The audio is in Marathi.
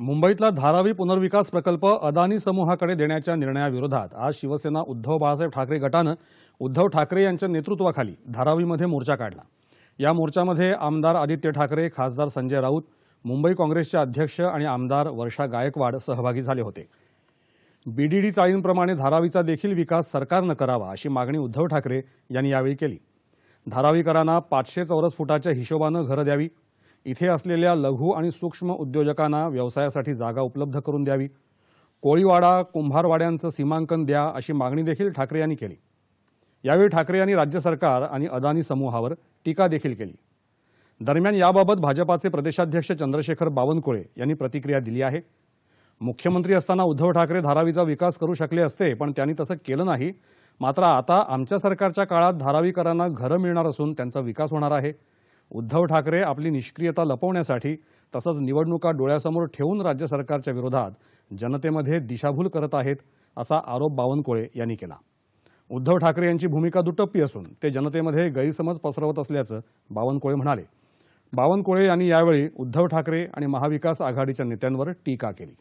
मुंबईतला धारावी पुनर्विकास प्रकल्प अदानी समूहाकडे देण्याच्या निर्णयाविरोधात आज शिवसेना उद्धव बाळासाहेब ठाकरे गटानं उद्धव ठाकरे यांच्या नेतृत्वाखाली धारावीमध्ये मोर्चा काढला. या मोर्चामध्ये आमदार आदित्य ठाकरे खासदार संजय राऊत मुंबई काँग्रेसचे अध्यक्ष आणि आमदार वर्षा गायकवाड सहभागी झाले होते. बीडीडी चाळींप्रमाणे धारावीचा देखील विकास सरकारनं करावा अशी मागणी उद्धव ठाकरे यांनी यावेळी केली. धारावीकरांना पाचशे चौरस फुटाच्या हिशोबानं घरं द्यावी इथे असलेल्या लघु आणि सूक्ष्म उद्योजकांना व्यवसायासाठी जागा उपलब्ध करून द्यावी. कोळीवाडा कुंभारवाड्यांचं सीमांकन द्या अशी मागणी देखील ठाकरे यांनी केली. यावेळी ठाकरे यांनी राज्य सरकार आणि अदानी समूहावर टीका देखील केली. दरम्यान याबाबत भाजपाचे प्रदेशाध्यक्ष चंद्रशेखर बावनकुळे यांनी प्रतिक्रिया दिली आहे. मुख्यमंत्री असताना उद्धव ठाकरे धारावीचा विकास करू शकले असते पण त्यांनी तसं केलं नाही. मात्र आता आमच्या सरकारच्या काळात धारावीकरांना घरं मिळणार असून त्यांचा विकास होणार आहे. उद्धव ठाकरे आपली निष्क्रियता लपवण्यासाठी तसंच निवडणुका डोळ्यासमोर ठेवून राज्य सरकारच्या विरोधात जनतेमध्ये दिशाभूल करत आहेत असा आरोप बावनकुळे यांनी केला. उद्धव ठाकरे यांची भूमिका दुटप्पी असून ते जनतेमध्ये गैरसमज पसरवत असल्याचं बावनकुळे म्हणाले. बावनकुळे यांनी यावेळी उद्धव ठाकरे आणि महाविकास आघाडीच्या नेत्यांवर टीका केली.